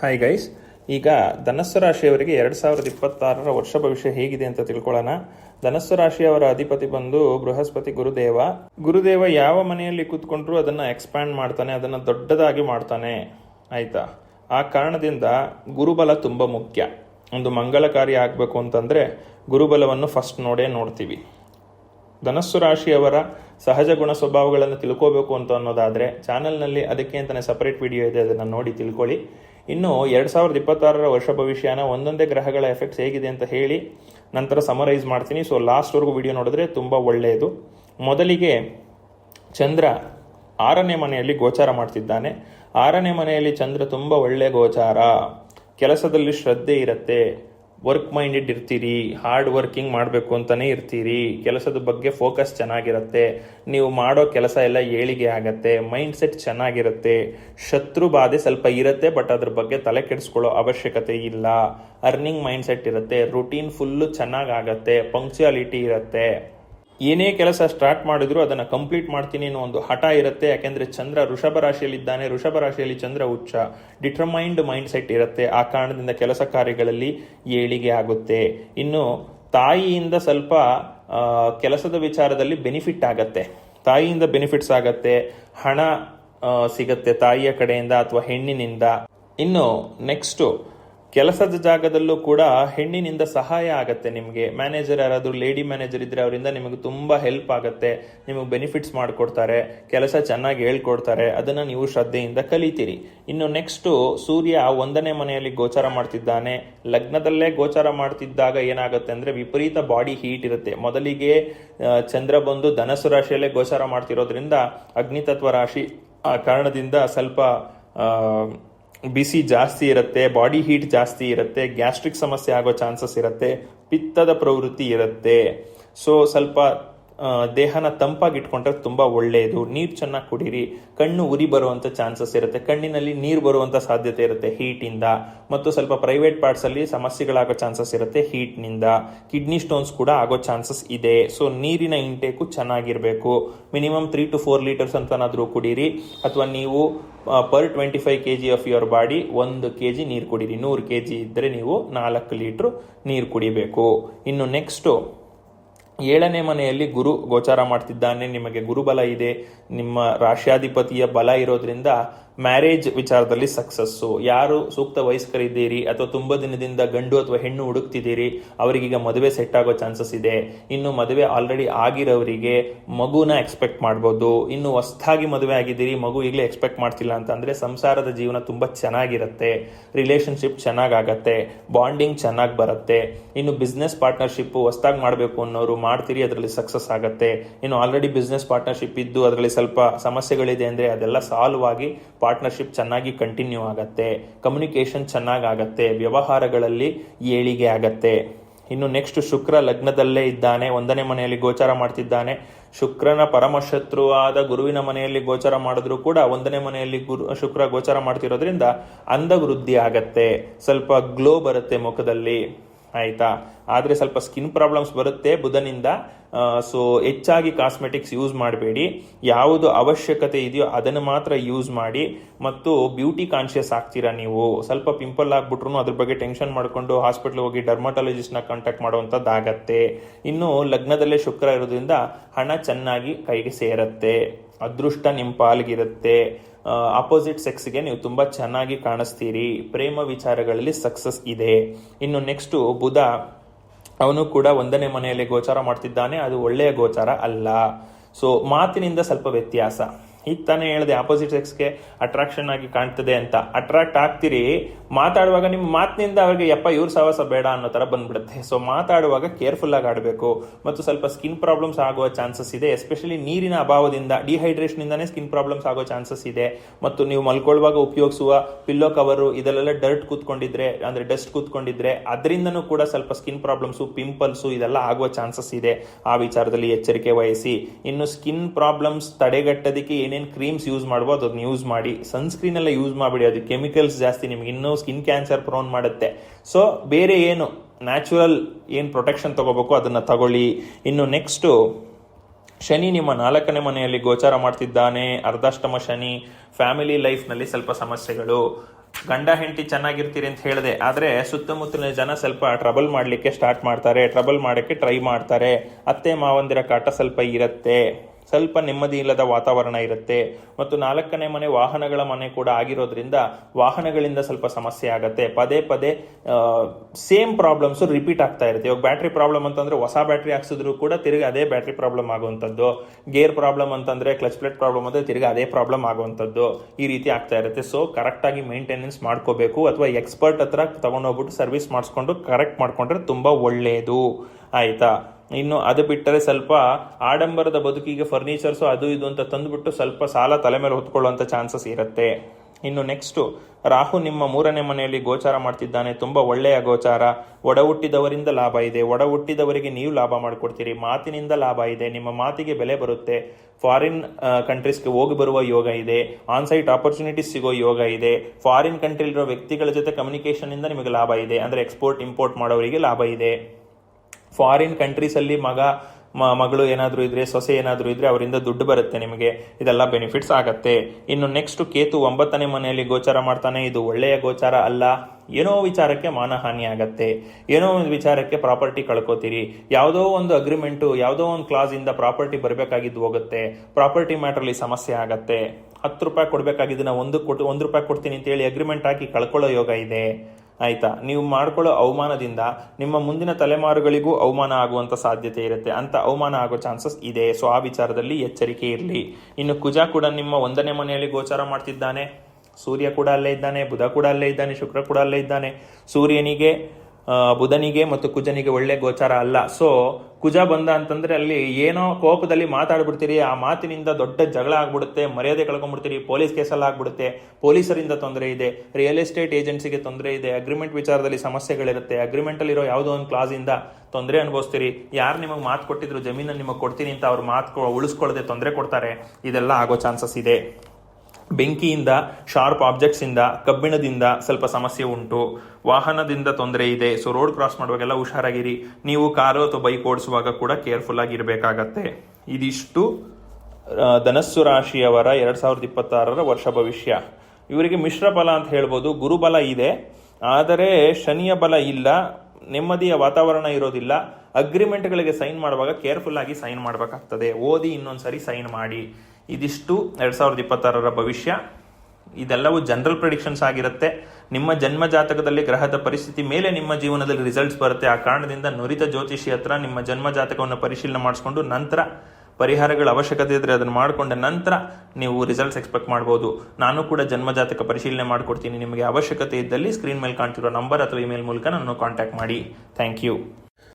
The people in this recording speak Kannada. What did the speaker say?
ಹಾಯ್ ಗೈಸ್ ಈಗ ಧನಸ್ಸು ರಾಶಿಯವರಿಗೆ ಎರಡು ಸಾವಿರದ ಇಪ್ಪತ್ತಾರರ ವರ್ಷ ಭವಿಷ್ಯ ಹೇಗಿದೆ ಅಂತ ತಿಳ್ಕೊಳ್ಳೋಣ. ಧನಸ್ಸು ರಾಶಿಯವರ ಅಧಿಪತಿ ಬಂದು ಬೃಹಸ್ಪತಿ ಗುರುದೇವ. ಗುರುದೇವ ಯಾವ ಮನೆಯಲ್ಲಿ ಕೂತ್ಕೊಂಡ್ರು ಅದನ್ನ ಎಕ್ಸ್ಪ್ಯಾಂಡ್ ಮಾಡ್ತಾನೆ, ಅದನ್ನ ದೊಡ್ಡದಾಗಿ ಮಾಡ್ತಾನೆ. ಆಯಿತಾ? ಆ ಕಾರಣದಿಂದ ಗುರುಬಲ ತುಂಬ ಮುಖ್ಯ. ಒಂದು ಮಂಗಳಕಾರಿ ಆಗಬೇಕು ಅಂತಂದ್ರೆ ಗುರುಬಲವನ್ನು ಫಸ್ಟ್ ನೋಡೇ ನೋಡ್ತೀವಿ. ಧನಸ್ಸು ರಾಶಿಯವರ ಸಹಜ ಗುಣ ಸ್ವಭಾವಗಳನ್ನು ತಿಳ್ಕೋಬೇಕು ಅಂತ ಅನ್ನೋದಾದರೆ ಚಾನಲ್ನಲ್ಲಿ ಅದಕ್ಕೆ ಅಂತಲೇ ಸಪರೇಟ್ ವಿಡಿಯೋ ಇದೆ, ಅದನ್ನು ನೋಡಿ ತಿಳ್ಕೊಳ್ಳಿ. ಇನ್ನು ಎರಡು ಸಾವಿರದ ಇಪ್ಪತ್ತಾರರ ವರ್ಷ ಭವಿಷ್ಯನ ಒಂದೊಂದೇ ಗ್ರಹಗಳ ಎಫೆಕ್ಟ್ಸ್ ಹೇಗಿದೆ ಅಂತ ಹೇಳಿ ನಂತರ ಸಮರೈಸ್ ಮಾಡ್ತೀನಿ. ಸೊ ಲಾಸ್ಟ್ವರೆಗೂ ವಿಡಿಯೋ ನೋಡಿದ್ರೆ ತುಂಬ ಒಳ್ಳೆಯದು. ಮೊದಲಿಗೆ ಚಂದ್ರ ಆರನೇ ಮನೆಯಲ್ಲಿ ಗೋಚಾರ ಮಾಡ್ತಿದ್ದಾನೆ. ಆರನೇ ಮನೆಯಲ್ಲಿ ಚಂದ್ರ ತುಂಬ ಒಳ್ಳೆ ಗೋಚಾರ. ಕೆಲಸದಲ್ಲಿ ಶ್ರದ್ಧೆ ಇರುತ್ತೆ. ವರ್ಕ್ ಮೈಂಡೆಡ್ ಇರ್ತೀರಿ ಹಾರ್ಡ್ ವರ್ಕಿಂಗ್ ಮಾಡಬೇಕು ಅಂತಲೇ ಇರ್ತೀರಿ. ಕೆಲಸದ ಬಗ್ಗೆ ಫೋಕಸ್ ಚೆನ್ನಾಗಿರುತ್ತೆ. ನೀವು ಮಾಡೋ ಕೆಲಸ ಎಲ್ಲ ಏಳಿಗೆ ಆಗತ್ತೆ. ಮೈಂಡ್ ಸೆಟ್ ಚೆನ್ನಾಗಿರುತ್ತೆ. ಶತ್ರು ಬಾಧೆ ಸ್ವಲ್ಪ ಇರುತ್ತೆ ಬಟ್ ಅದ್ರ ಬಗ್ಗೆ ತಲೆ ಕೆಡಿಸ್ಕೊಳ್ಳೋ ಅವಶ್ಯಕತೆ ಇಲ್ಲ. ಅರ್ನಿಂಗ್ ಮೈಂಡ್ ಸೆಟ್ ಇರುತ್ತೆ ರುಟೀನ್ ಫುಲ್ಲು ಚೆನ್ನಾಗಾಗತ್ತೆ ಪಂಕ್ಚುಯಾಲಿಟಿ ಇರುತ್ತೆ. ಏನೇ ಕೆಲಸ ಸ್ಟಾರ್ಟ್ ಮಾಡಿದ್ರು ಅದನ್ನ ಕಂಪ್ಲೀಟ್ ಮಾಡ್ತೀನಿ ಅನ್ನೋ ಒಂದು ಹಠ ಇರುತ್ತೆ. ಯಾಕೆಂದ್ರೆ ಚಂದ್ರ ಋಷಭ ರಾಶಿಯಲ್ಲಿದ್ದಾನೆ. ಋಷಭ ರಾಶಿಯಲ್ಲಿ ಚಂದ್ರ ಉಚ್ಚ ಡಿಟರ್ಮೈಂಡ್ ಮೈಂಡ್ ಸೆಟ್ ಇರುತ್ತೆ. ಆ ಕಾರಣದಿಂದ ಕೆಲಸ ಕಾರ್ಯಗಳಲ್ಲಿ ಏಳಿಗೆ ಆಗುತ್ತೆ. ಇನ್ನು ತಾಯಿಯಿಂದ ಸ್ವಲ್ಪ ಕೆಲಸದ ವಿಚಾರದಲ್ಲಿ ಬೆನಿಫಿಟ್ ಆಗತ್ತೆ. ತಾಯಿಯಿಂದ ಬೆನಿಫಿಟ್ಸ್ ಆಗತ್ತೆ. ಹಣ ಸಿಗತ್ತೆ ತಾಯಿಯ ಕಡೆಯಿಂದ ಅಥವಾ ಹೆಣ್ಣಿನಿಂದ. ಇನ್ನು ನೆಕ್ಸ್ಟು ಕೆಲಸದ ಜಾಗದಲ್ಲೂ ಕೂಡ ಹೆಣ್ಣಿನಿಂದ ಸಹಾಯ ಆಗತ್ತೆ ನಿಮಗೆ. ಮ್ಯಾನೇಜರ್ ಯಾರಾದರೂ ಲೇಡಿ ಮ್ಯಾನೇಜರ್ ಇದ್ರೆ ಅವರಿಂದ ನಿಮಗೆ ತುಂಬ ಹೆಲ್ಪ್ ಆಗುತ್ತೆ. ನಿಮಗೆ ಬೆನಿಫಿಟ್ಸ್ ಮಾಡಿಕೊಡ್ತಾರೆ, ಕೆಲಸ ಚೆನ್ನಾಗಿ ಹೇಳ್ಕೊಡ್ತಾರೆ, ಅದನ್ನು ನೀವು ಶ್ರದ್ಧೆಯಿಂದ ಕಲಿತೀರಿ. ಇನ್ನು ನೆಕ್ಸ್ಟು ಸೂರ್ಯ ಒಂದನೇ ಮನೆಯಲ್ಲಿ ಗೋಚಾರ ಮಾಡ್ತಿದ್ದಾನೆ. ಲಗ್ನದಲ್ಲೇ ಗೋಚಾರ ಮಾಡ್ತಿದ್ದಾಗ ಏನಾಗುತ್ತೆ ಅಂದರೆ ವಿಪರೀತ ಬಾಡಿ ಹೀಟ್ ಇರುತ್ತೆ. ಮೊದಲಿಗೆ ಚಂದ್ರ ಬಂದು ಧನಸ್ಸು ರಾಶಿಯಲ್ಲೇ ಗೋಚಾರ ಮಾಡ್ತಿರೋದ್ರಿಂದ ಅಗ್ನಿತತ್ವ ರಾಶಿ ಆ ಕಾರಣದಿಂದ ಸ್ವಲ್ಪ ಬಿಸಿ ಜಾಸ್ತಿ ಇರುತ್ತೆ, ಬಾಡಿ ಹೀಟ್ ಜಾಸ್ತಿ ಇರುತ್ತೆ, ಗ್ಯಾಸ್ಟ್ರಿಕ್ ಸಮಸ್ಯೆ ಆಗೋ ಚಾನ್ಸಸ್ ಇರುತ್ತೆ, ಪಿತ್ತದ ಪ್ರವೃತ್ತಿ ಇರುತ್ತೆ. ಸೊ ಸ್ವಲ್ಪ ದೇಹನ ತಂಪಾಗಿ ಇಟ್ಕೊಂಡ್ರೆ ತುಂಬ ಒಳ್ಳೆಯದು. ನೀರು ಚೆನ್ನಾಗಿ ಕುಡೀರಿ. ಕಣ್ಣು ಉರಿ ಬರುವಂಥ ಚಾನ್ಸಸ್ ಇರುತ್ತೆ. ಕಣ್ಣಿನಲ್ಲಿ ನೀರು ಬರುವಂಥ ಸಾಧ್ಯತೆ ಇರುತ್ತೆ ಹೀಟಿಂದ ಮತ್ತು ಸ್ವಲ್ಪ ಪ್ರೈವೇಟ್ ಪಾರ್ಟ್ಸಲ್ಲಿ ಸಮಸ್ಯೆಗಳಾಗೋ ಚಾನ್ಸಸ್ ಇರುತ್ತೆ ಹೀಟ್ನಿಂದ ಕಿಡ್ನಿ ಸ್ಟೋನ್ಸ್ ಕೂಡ ಆಗೋ ಚಾನ್ಸಸ್ ಇದೆ. ಸೊ ನೀರಿನ ಇಂಟೇಕು ಚೆನ್ನಾಗಿರಬೇಕು. Minimum three to four litres ಅಂತನಾದರೂ ಕುಡೀರಿ. ಅಥವಾ ನೀವು per twenty five K G of your body ಒಂದು ಕೆ ಜಿ ನೀರು ಕುಡೀರಿ. ನೂರು ಕೆ ಜಿ ಇದ್ದರೆ ನೀವು ನಾಲ್ಕು ಲೀಟ್ರು ನೀರು ಕುಡಿಬೇಕು. ಇನ್ನು ನೆಕ್ಸ್ಟು ಏಳನೇ ಮನೆಯಲ್ಲಿ ಗುರು ಗೋಚಾರ ಮಾಡ್ತಿದ್ದಾನೆ. ನಿಮಗೆ ಗುರುಬಲ ಇದೆ. ನಿಮ್ಮ ರಾಶ್ಯಾಧಿಪತಿಯ ಬಲ ಇರೋದ್ರಿಂದ ಮ್ಯಾರೇಜ್ ವಿಚಾರದಲ್ಲಿ ಸಕ್ಸಸ್ಸು. ಯಾರು ಸೂಕ್ತ ವಯಸ್ಕರಿದ್ದೀರಿ ಅಥವಾ ತುಂಬ ದಿನದಿಂದ ಗಂಡು ಅಥವಾ ಹೆಣ್ಣು ಹುಡುಕ್ತಿದ್ದೀರಿ ಅವರಿಗೀಗ ಮದುವೆ ಸೆಟ್ ಆಗೋ ಚಾನ್ಸಸ್ ಇದೆ. ಇನ್ನು ಮದುವೆ ಆಲ್ರೆಡಿ ಆಗಿರೋರಿಗೆ ಮಗುನ ಎಕ್ಸ್ಪೆಕ್ಟ್ ಮಾಡ್ಬೋದು. ಇನ್ನು ಹೊಸ್ದಾಗಿ ಮದುವೆ ಆಗಿದ್ದೀರಿ, ಮಗು ಈಗಲೇ ಎಕ್ಸ್ಪೆಕ್ಟ್ ಮಾಡ್ತಿಲ್ಲ ಅಂತಂದರೆ ಸಂಸಾರದ ಜೀವನ ತುಂಬ ಚೆನ್ನಾಗಿರುತ್ತೆ. ರಿಲೇಶನ್ಶಿಪ್ ಚೆನ್ನಾಗಾಗತ್ತೆ. ಬಾಂಡಿಂಗ್ ಚೆನ್ನಾಗಿ ಬರುತ್ತೆ. ಇನ್ನು ಬಿಸ್ನೆಸ್ ಪಾರ್ಟ್ನರ್ಶಿಪ್ಪು ಹೊಸ್ದಾಗಿ ಮಾಡಬೇಕು ಅನ್ನೋರು ಮಾಡ್ತೀರಿ, ಅದರಲ್ಲಿ ಸಕ್ಸಸ್ ಆಗುತ್ತೆ. ಇನ್ನು ಆಲ್ರೆಡಿ ಬಿಸ್ನೆಸ್ ಪಾರ್ಟ್ನರ್ಶಿಪ್ ಇದ್ದು, ಅದರಲ್ಲಿ ಸ್ವಲ್ಪ ಸಮಸ್ಯೆಗಳಿದೆ ಅಂದರೆ ಅದೆಲ್ಲ ಸಾಲ್ವ್ ಆಗಿ ಪಾರ್ಟ್ನರ್ಶಿಪ್ ಚೆನ್ನಾಗಿ ಕಂಟಿನ್ಯೂ ಆಗತ್ತೆ, ಕಮ್ಯುನಿಕೇಷನ್ ಚೆನ್ನಾಗಾಗತ್ತೆ, ವ್ಯವಹಾರಗಳಲ್ಲಿ ಏಳಿಗೆ ಆಗತ್ತೆ. ಇನ್ನು ನೆಕ್ಸ್ಟ್ ಶುಕ್ರ ಲಗ್ನದಲ್ಲೇ ಇದ್ದಾನೆ, ಒಂದನೇ ಮನೆಯಲ್ಲಿ ಗೋಚಾರ ಮಾಡ್ತಿದ್ದಾನೆ. ಶುಕ್ರನ ಪರಮಶತ್ರುವಾದ ಗುರುವಿನ ಮನೆಯಲ್ಲಿ ಗೋಚಾರ ಮಾಡಿದ್ರು ಕೂಡ ಒಂದನೇ ಮನೆಯಲ್ಲಿ ಗುರು, ಶುಕ್ರ ಗೋಚಾರ ಮಾಡ್ತಿರೋದ್ರಿಂದ ಅಂದವೃದ್ಧಿ ಆಗತ್ತೆ. ಸ್ವಲ್ಪ ಗ್ಲೋ ಬರುತ್ತೆ ಮುಖದಲ್ಲಿ. ಆಯ್ತಾ? ಆದರೆ ಸ್ವಲ್ಪ ಸ್ಕಿನ್ ಪ್ರಾಬ್ಲಮ್ಸ್ ಬರುತ್ತೆ ಬುಧನಿಂದ. ಸೊ ಹೆಚ್ಚಾಗಿ ಕಾಸ್ಮೆಟಿಕ್ಸ್ ಯೂಸ್ ಮಾಡಬೇಡಿ. ಯಾವುದು ಅವಶ್ಯಕತೆ ಇದೆಯೋ ಅದನ್ನು ಮಾತ್ರ ಯೂಸ್ ಮಾಡಿ. ಮತ್ತು ಬ್ಯೂಟಿ ಕಾನ್ಷಿಯಸ್ ಆಗ್ತೀರಾ ನೀವು? ಸ್ವಲ್ಪ ಪಿಂಪಲ್ ಆಗ್ಬಿಟ್ರು ಅದ್ರ ಬಗ್ಗೆ ಟೆನ್ಷನ್ ಮಾಡಿಕೊಂಡು ಹಾಸ್ಪಿಟ್ಲ್ ಹೋಗಿ ಡರ್ಮಟಾಲಜಿಸ್ಟ್ನ ಕಾಂಟ್ಯಾಕ್ಟ್ ಮಾಡುವಂಥದ್ದಾಗತ್ತೆ. ಇನ್ನು ಲಗ್ನದಲ್ಲೇ ಶುಕ್ರ ಇರೋದ್ರಿಂದ ಹಣ ಚೆನ್ನಾಗಿ ಕೈಗೆ ಸೇರತ್ತೆ. ಅದೃಷ್ಟ ನಿಮ್ಮ ಪಾಲ್ಗಿರುತ್ತೆ. ಅಪೋಸಿಟ್ ಸೆಕ್ಸ್ಗೆ ನೀವು ತುಂಬ ಚೆನ್ನಾಗಿ ಕಾಣಿಸ್ತೀರಿ. ಪ್ರೇಮ ವಿಚಾರಗಳಲ್ಲಿ ಸಕ್ಸಸ್ ಇದೆ. ಇನ್ನು ನೆಕ್ಸ್ಟು ಬುಧ, ಅವನು ಕೂಡ ಒಂದನೇ ಮನೆಯಲ್ಲಿ ಗೋಚಾರ ಮಾಡ್ತಿದ್ದಾನೆ. ಅದು ಒಳ್ಳೆಯ ಗೋಚಾರ ಅಲ್ಲ. ಸೊ ಮಾತಿನಿಂದ ಸ್ವಲ್ಪ ವ್ಯತ್ಯಾಸ. ಈಗ ತಾನೇ ಹೇಳಿದೆ ಆಪೋಸಿಟ್ ಸೆಕ್ಸ್ಗೆ ಅಟ್ರಾಕ್ಷನ್ ಆಗಿ ಕಾಣ್ತದೆ ಅಂತ. ಅಟ್ರಾಕ್ಟ್ ಆಗ್ತೀರಿ, ಮಾತಾಡುವಾಗ ನಿಮ್ಮ ಮಾತಿನಿಂದ ಅವ್ರಿಗೆ, ಯಪ್ಪ, ಇವ್ರ ಸಹವಾಸ ಬೇಡ ಅನ್ನೋ ಥರ ಬಂದ್ಬಿಡುತ್ತೆ. ಸೊ ಮಾತಾಡುವಾಗ ಕೇರ್ಫುಲ್ ಆಗಿ ಆಡಬೇಕು. ಮತ್ತು ಸ್ವಲ್ಪ ಸ್ಕಿನ್ ಪ್ರಾಬ್ಲಮ್ಸ್ ಆಗುವ ಚಾನ್ಸಸ್ ಇದೆ. ಎಸ್ಪೆಷಲಿ ನೀರಿನ ಅಭಾವದಿಂದ ಡಿಹೈಡ್ರೇಷನ್ ಇಂದಾನೇ ಸ್ಕಿನ್ ಪ್ರಾಬ್ಲಮ್ಸ್ ಆಗೋ ಚಾನ್ಸಸ್ ಇದೆ. ಮತ್ತು ನೀವು ಮಲ್ಕೊಳ್ಳುವಾಗ ಉಪಯೋಗಿಸುವ ಪಿಲ್ಲೋ ಕವರು ಇದೆಲ್ಲ ಡರ್ಟ್ ಕೂತ್ಕೊಂಡಿದ್ರೆ, ಅಂದರೆ ಡಸ್ಟ್ ಕೂತ್ಕೊಂಡಿದ್ರೆ, ಅದರಿಂದನೂ ಕೂಡ ಸ್ವಲ್ಪ ಸ್ಕಿನ್ ಪ್ರಾಬ್ಲಮ್ಸು ಪಿಂಪಲ್ಸು ಇದೆಲ್ಲ ಆಗುವ ಚಾನ್ಸಸ್ ಇದೆ. ಆ ವಿಚಾರದಲ್ಲಿ ಎಚ್ಚರಿಕೆ ವಹಿಸಿ. ಇನ್ನು ಸ್ಕಿನ್ ಪ್ರಾಬ್ಲಮ್ಸ್ ತಡೆಗಟ್ಟೋದಕ್ಕೆ ಏನೇನು ಕ್ರೀಮ್ಸ್ ಯೂಸ್ ಮಾಡ್ಬೋದು ಅದನ್ನ ಯೂಸ್ ಮಾಡಿ ಸನ್ಸ್ಕ್ರೀನ್ ಎಲ್ಲ ಯೂಸ್ ಮಾಡಬೇಡಿ. ಅದು ಕೆಮಿಕಲ್ಸ್ ಜಾಸ್ತಿ ನಿಮ್ಗೆ ಇನ್ನೂ ಸ್ಕಿನ್ ಕ್ಯಾನ್ಸರ್ ಪ್ರೋನ್ ಮಾಡುತ್ತೆ. ಸೊ ಬೇರೆ ಏನು ನ್ಯಾಚುರಲ್ ಏನು ಪ್ರೊಟೆಕ್ಷನ್ ತಗೋಬೇಕು ಅದನ್ನ ತಗೊಳ್ಳಿ. ಇನ್ನು ನೆಕ್ಸ್ಟು ಶನಿ ನಿಮ್ಮ ನಾಲ್ಕನೇ ಮನೆಯಲ್ಲಿ ಗೋಚಾರ ಮಾಡ್ತಿದ್ದಾನೆ. ಅರ್ಧಾಷ್ಟಮ ಶನಿ ಫ್ಯಾಮಿಲಿ ಲೈಫ್ನಲ್ಲಿ ಸ್ವಲ್ಪ ಸಮಸ್ಯೆಗಳು. ಗಂಡ, ಹೆಂಡತಿ ಚೆನ್ನಾಗಿರ್ತೀರಿ ಅಂತ ಹೇಳಿದೆ. ಆದರೆ ಸುತ್ತಮುತ್ತಲಿನ ಜನ ಸ್ವಲ್ಪ ಟ್ರಬಲ್ ಮಾಡಲಿಕ್ಕೆ ಸ್ಟಾರ್ಟ್ ಮಾಡ್ತಾರೆ. ಟ್ರಬಲ್ ಮಾಡೋಕ್ಕೆ ಟ್ರೈ ಮಾಡ್ತಾರೆ. ಅತ್ತೆ, ಮಾವಂದಿರ ಕಾಟ ಸ್ವಲ್ಪ ಇರುತ್ತೆ. ಸ್ವಲ್ಪ ನೆಮ್ಮದಿ ಇಲ್ಲದ ವಾತಾವರಣ ಇರುತ್ತೆ. ಮತ್ತು ನಾಲ್ಕನೇ ಮನೆ ವಾಹನಗಳ ಮನೆ ಕೂಡ ಆಗಿರೋದ್ರಿಂದ ವಾಹನಗಳಿಂದ ಸ್ವಲ್ಪ ಸಮಸ್ಯೆ ಆಗುತ್ತೆ. ಪದೇ ಪದೇ ಸೇಮ್ ಪ್ರಾಬ್ಲಮ್ಸ್ ರಿಪೀಟ್ ಆಗ್ತಾ ಇರುತ್ತೆ. ಇವಾಗ ಬ್ಯಾಟ್ರಿ ಪ್ರಾಬ್ಲಮ್ ಅಂತಂದ್ರೆ ಹೊಸ ಬ್ಯಾಟ್ರಿ ಹಾಕ್ಸಿದ್ರು ಕೂಡ ತಿರುಗಿ ಅದೇ ಬ್ಯಾಟ್ರಿ ಪ್ರಾಬ್ಲಮ್ ಆಗುವಂಥದ್ದು. ಗೇರ್ ಪ್ರಾಬ್ಲಮ್ ಅಂತಂದ್ರೆ ಕ್ಲಚ್ ಪ್ಲೇಟ್ ಪ್ರಾಬ್ಲಮ್ ಅಂದ್ರೆ ತಿರುಗಿ ಅದೇ ಪ್ರಾಬ್ಲಮ್ ಆಗುವಂಥದ್ದು ಈ ರೀತಿ ಆಗ್ತಾ ಇರುತ್ತೆ. ಸೊ ಕರೆಕ್ಟಾಗಿ ಮೇಂಟೆನೆನ್ಸ್ ಮಾಡ್ಕೋಬೇಕು ಅಥವಾ ಎಕ್ಸ್ಪರ್ಟ್ ಹತ್ರ ತಗೊಂಡೋಗ್ಬಿಟ್ಟು ಸರ್ವಿಸ್ ಮಾಡಿಸ್ಕೊಂಡು ಕರೆಕ್ಟ್ ಮಾಡ್ಕೊಂಡ್ರೆ ತುಂಬ ಒಳ್ಳೆಯದು ಆಯ್ತಾ? ಇನ್ನು ಅದು ಬಿಟ್ಟರೆ ಸ್ವಲ್ಪ ಆಡಂಬರದ ಬದುಕಿಗೆ ಫರ್ನಿಚರ್ಸು ಅದು ಇದು ಅಂತ ತಂದುಬಿಟ್ಟು ಸ್ವಲ್ಪ ಸಾಲ ತಲೆ ಮೇಲೆ ಹೊತ್ಕೊಳ್ಳುವಂಥ ಚಾನ್ಸಸ್ ಇರುತ್ತೆ. ಇನ್ನು ನೆಕ್ಸ್ಟು ರಾಹು ನಿಮ್ಮ ಮೂರನೇ ಮನೆಯಲ್ಲಿ ಗೋಚಾರ ಮಾಡ್ತಿದ್ದಾನೆ. ತುಂಬ ಒಳ್ಳೆಯ ಗೋಚಾರ. ಒಡ ಹುಟ್ಟಿದವರಿಂದ ಲಾಭ ಇದೆ. ಒಡ ಹುಟ್ಟಿದವರಿಗೆ ನೀವು ಲಾಭ ಮಾಡಿಕೊಡ್ತೀರಿ. ಮಾತಿನಿಂದ ಲಾಭ ಇದೆ. ನಿಮ್ಮ ಮಾತಿಗೆ ಬೆಲೆ ಬರುತ್ತೆ. ಫಾರಿನ್ ಕಂಟ್ರೀಸ್ಗೆ ಹೋಗಿ ಬರುವ ಯೋಗ ಇದೆ. ಆನ್ಸೈಟ್ ಆಪರ್ಚುನಿಟೀಸ್ ಸಿಗೋ ಯೋಗ ಇದೆ. ಫಾರಿನ್ ಕಂಟ್ರಿಲಿರೋ ವ್ಯಕ್ತಿಗಳ ಜೊತೆ ಕಮ್ಯುನಿಕೇಷನಿಂದ ನಿಮಗೆ ಲಾಭ ಇದೆ. ಅಂದರೆ ಎಕ್ಸ್ಪೋರ್ಟ್ ಇಂಪೋರ್ಟ್ ಮಾಡೋರಿಗೆ ಲಾಭ ಇದೆ. ಫಾರಿನ್ ಕಂಟ್ರೀಸಲ್ಲಿ ಮಗ ಮಗಳು ಏನಾದರೂ ಇದ್ರೆ, ಸೊಸೆ ಏನಾದರೂ ಇದ್ರೆ ಅವರಿಂದ ದುಡ್ಡು ಬರುತ್ತೆ ನಿಮಗೆ. ಇದೆಲ್ಲ ಬೆನಿಫಿಟ್ಸ್ ಆಗತ್ತೆ. ಇನ್ನು ನೆಕ್ಸ್ಟ್ ಕೇತು ಒಂಬತ್ತನೇ ಮನೆಯಲ್ಲಿ ಗೋಚಾರ ಮಾಡ್ತಾನೆ. ಇದು ಒಳ್ಳೆಯ ಗೋಚಾರ ಅಲ್ಲ. ಏನೋ ವಿಚಾರಕ್ಕೆ ಮಾನಹಾನಿ ಆಗತ್ತೆ. ಏನೋ ಒಂದು ವಿಚಾರಕ್ಕೆ ಪ್ರಾಪರ್ಟಿ ಕಳ್ಕೊತೀರಿ. ಯಾವುದೋ ಒಂದು ಅಗ್ರಿಮೆಂಟು ಯಾವುದೋ ಒಂದು ಕ್ಲಾಸಿಂದ ಪ್ರಾಪರ್ಟಿ ಬರಬೇಕಾಗಿದ್ದು ಹೋಗುತ್ತೆ. ಪ್ರಾಪರ್ಟಿ ಮ್ಯಾಟ್ರಲ್ಲಿ ಸಮಸ್ಯೆ ಆಗತ್ತೆ. ಹತ್ತು ರೂಪಾಯಿ ಕೊಡಬೇಕಾಗಿದ್ದನ್ನ ಒಂದು ಕೊಟ್ಟು, ಒಂದು ರೂಪಾಯಿ ಕೊಡ್ತೀನಿ ಅಂತೇಳಿ ಅಗ್ರಿಮೆಂಟ್ ಹಾಕಿ ಕಳ್ಕೊಳ್ಳೋ ಯೋಗ ಇದೆ. ಆಯ್ತಾ? ನೀವು ಮಾಡ್ಕೊಳ್ಳೋ ಅವಮಾನದಿಂದ ನಿಮ್ಮ ಮುಂದಿನ ತಲೆಮಾರುಗಳಿಗೂ ಅವಮಾನ ಆಗುವಂತ ಸಾಧ್ಯತೆ ಇರುತ್ತೆ. ಅಂತ ಅವಮಾನ ಆಗೋ ಚಾನ್ಸಸ್ ಇದೆ. ಸೊ, ಆ ವಿಚಾರದಲ್ಲಿ ಎಚ್ಚರಿಕೆ ಇರಲಿ. ಇನ್ನು ಕುಜ ಕೂಡ ನಿಮ್ಮ ಒಂದನೇ ಮನೆಯಲ್ಲಿ ಗೋಚಾರ ಮಾಡ್ತಿದ್ದಾನೆ. ಸೂರ್ಯ ಕೂಡ ಅಲ್ಲೇ ಇದ್ದಾನೆ, ಬುಧ ಕೂಡ ಅಲ್ಲೇ ಇದ್ದಾನೆ, ಶುಕ್ರ ಕೂಡ ಅಲ್ಲೇ ಇದ್ದಾನೆ. ಸೂರ್ಯನಿಗೆ ಬುಧನಿಗೆ ಮತ್ತು ಕುಜನಿಗೆ ಒಳ್ಳೆ ಗೋಚಾರ ಅಲ್ಲ. ಸೊ ಕುಜ ಬಂದ ಅಂತಂದ್ರೆ ಅಲ್ಲಿ ಏನೋ ಕೋಪದಲ್ಲಿ ಮಾತಾಡ್ಬಿಡ್ತೀರಿ, ಆ ಮಾತಿನಿಂದ ದೊಡ್ಡ ಜಗಳ ಆಗ್ಬಿಡುತ್ತೆ, ಮರ್ಯಾದೆ ಕಳ್ಕೊಂಡ್ಬಿಡ್ತೀರಿ, ಪೊಲೀಸ್ ಕೇಸಲ್ಲಿ ಆಗ್ಬಿಡುತ್ತೆ, ಪೊಲೀಸರಿಂದ ತೊಂದರೆ ಇದೆ ರಿಯಲ್ ಎಸ್ಟೇಟ್ ಏಜೆನ್ಸಿಗೆ ತೊಂದರೆ ಇದೆ ಅಗ್ರಿಮೆಂಟ್ ವಿಚಾರದಲ್ಲಿ ಸಮಸ್ಯೆಗಳಿರುತ್ತೆ ಅಗ್ರಿಮೆಂಟ್ ಅಲ್ಲಿರೋ ಯಾವುದೋ ಒಂದು ಕ್ಲಾಸ್ ಇಂದ ತೊಂದರೆ ಅನುಭವಿಸ್ತೀರಿ. ಯಾರು ನಿಮಗೆ ಮಾತು ಕೊಟ್ಟಿದ್ರು, ಜಮೀನನ್ನು ನಿಮಗೆ ಕೊಡ್ತೀನಿ ಅಂತ ಅವ್ರು ಮಾತು ಉಳಿಸ್ಕೊಳ್ಳದೆ ತೊಂದರೆ ಕೊಡ್ತಾರೆ, ಇದೆಲ್ಲ ಆಗೋ ಚಾನ್ಸಸ್ ಇದೆ. ಬೆಂಕಿಯಿಂದ ಶಾರ್ಪ್ ಆಬ್ಜೆಕ್ಟ್ಸ್ ಇಂದ, ಕಬ್ಬಿಣದಿಂದ ಸ್ವಲ್ಪ ಸಮಸ್ಯೆ ಉಂಟು. ವಾಹನದಿಂದ ತೊಂದರೆ ಇದೆ. ಸೊ ರೋಡ್ ಕ್ರಾಸ್ ಮಾಡುವಾಗೆಲ್ಲ ಹುಷಾರಾಗಿರಿ. ನೀವು ಕಾರು ಅಥವಾ ಬೈಕ್ ಓಡಿಸುವಾಗ ಕೂಡ ಕೇರ್ಫುಲ್ ಆಗಿರಬೇಕಾಗತ್ತೆ. ಇದಿಷ್ಟು ಧನಸ್ಸು ರಾಶಿಯವರ ಎರಡ್ ಸಾವಿರದ ಇಪ್ಪತ್ತಾರರ ವರ್ಷ ಭವಿಷ್ಯ. ಇವರಿಗೆ ಮಿಶ್ರ ಬಲ ಅಂತ ಹೇಳ್ಬೋದು. ಗುರುಬಲ ಇದೆ. ಆದರೆ ಶನಿಯ ಬಲ ಇಲ್ಲ. ನೆಮ್ಮದಿಯ ವಾತಾವರಣ ಇರೋದಿಲ್ಲ. ಅಗ್ರಿಮೆಂಟ್ಗಳಿಗೆ ಸೈನ್ ಮಾಡುವಾಗ ಕೇರ್ಫುಲ್ ಆಗಿ ಸೈನ್ ಮಾಡಬೇಕಾಗ್ತದೆ. ಓದಿ ಇನ್ನೊಂದ್ಸರಿ ಸೈನ್ ಮಾಡಿ. ಇದಿಷ್ಟು ಎರಡು ಸಾವಿರದ ಇಪ್ಪತ್ತಾರರ ಭವಿಷ್ಯ. ಇದೆಲ್ಲವೂ ಜನರಲ್ ಪ್ರಿಡಿಕ್ಷನ್ಸ್ ಆಗಿರುತ್ತೆ. ನಿಮ್ಮ ಜನ್ಮ ಜಾತಕದಲ್ಲಿ ಗ್ರಹದ ಪರಿಸ್ಥಿತಿ ಮೇಲೆ ನಿಮ್ಮ ಜೀವನದಲ್ಲಿ ರಿಸಲ್ಟ್ಸ್ ಬರುತ್ತೆ. ಆ ಕಾರಣದಿಂದ ನುರಿತ ಜ್ಯೋತಿಷಿ ಹತ್ರ ನಿಮ್ಮ ಜನ್ಮ ಜಾತಕವನ್ನು ಪರಿಶೀಲನೆ ಮಾಡಿಸ್ಕೊಂಡು ನಂತರ ಪರಿಹಾರಗಳ ಅವಶ್ಯಕತೆ ಇದ್ರೆ ಅದನ್ನು ಮಾಡಿಕೊಂಡ ನಂತರ ನೀವು ರಿಸಲ್ಟ್ಸ್ ಎಕ್ಸ್ಪೆಕ್ಟ್ ಮಾಡ್ಬೋದು. ನಾನು ಕೂಡ ಜನ್ಮ ಜಾತಕ ಪರಿಶೀಲನೆ ಮಾಡಿಕೊಡ್ತೀನಿ. ನಿಮಗೆ ಅವಶ್ಯಕತೆ ಇದ್ದಲ್ಲಿ ಸ್ಕ್ರೀನ್ ಮೇಲೆ ಕಾಣ್ತಿರೋ ನಂಬರ್ ಅಥವಾ ಇಮೇಲ್ ಮೂಲಕ ನನ್ನ ಕಾಂಟ್ಯಾಕ್ಟ್ ಮಾಡಿ. Thank you